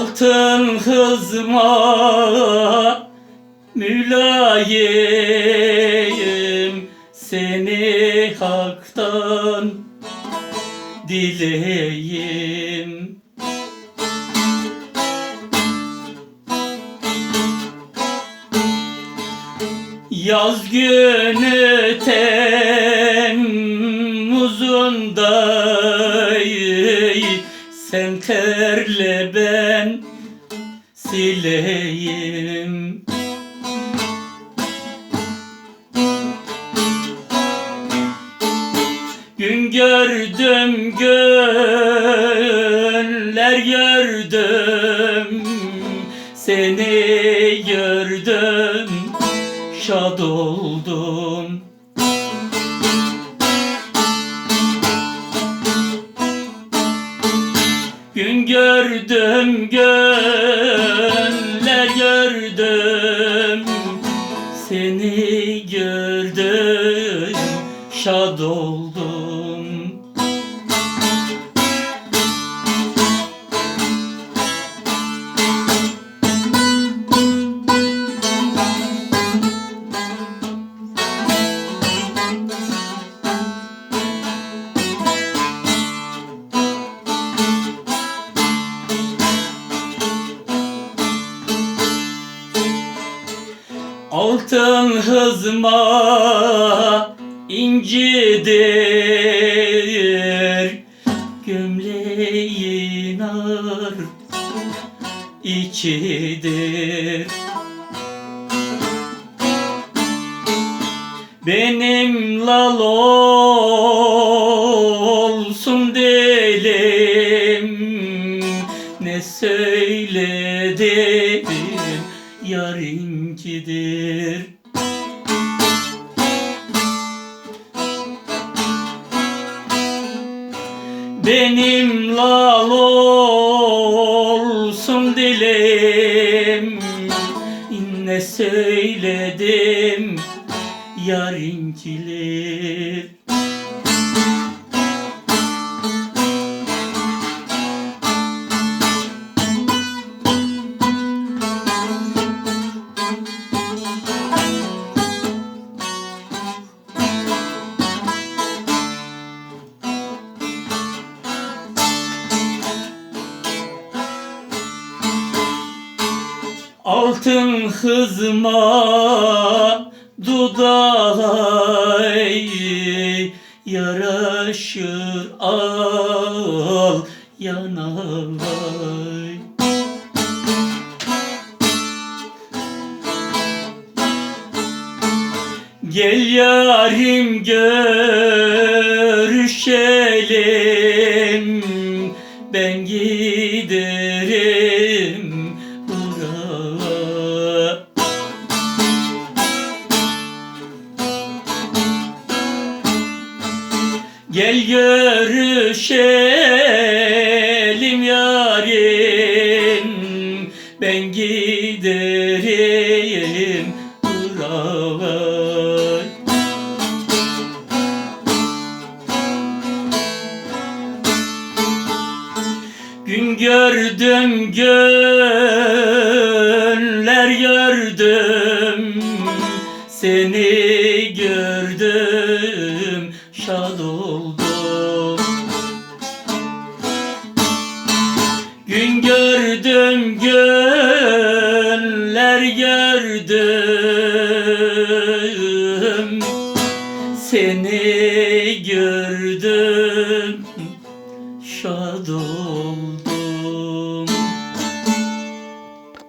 Altın hızma mülayim Seni haktan dileyim. Yaz günü Temmuz'unda Sen terle ben sileyim. Gün gördüm göller gördüm. Seni gördüm şad oldum gördüm göller gördüm. Seni gördüm şad oldum Altın hızma incidir. Gömleğin ar içidir. Benim lal yarinkidir. Benim lal olsun dilim Ne söyledim yarinkilir Altın hızma dudağı yaraşır al yanay Gel yarim görüşelim Gel görüşelim yarim Ben giderim Irak'a Gün gördüm göller gördüm Seni gördüm şad oldum Gün gördüm göller gördüm. Seni gördüm şad oldum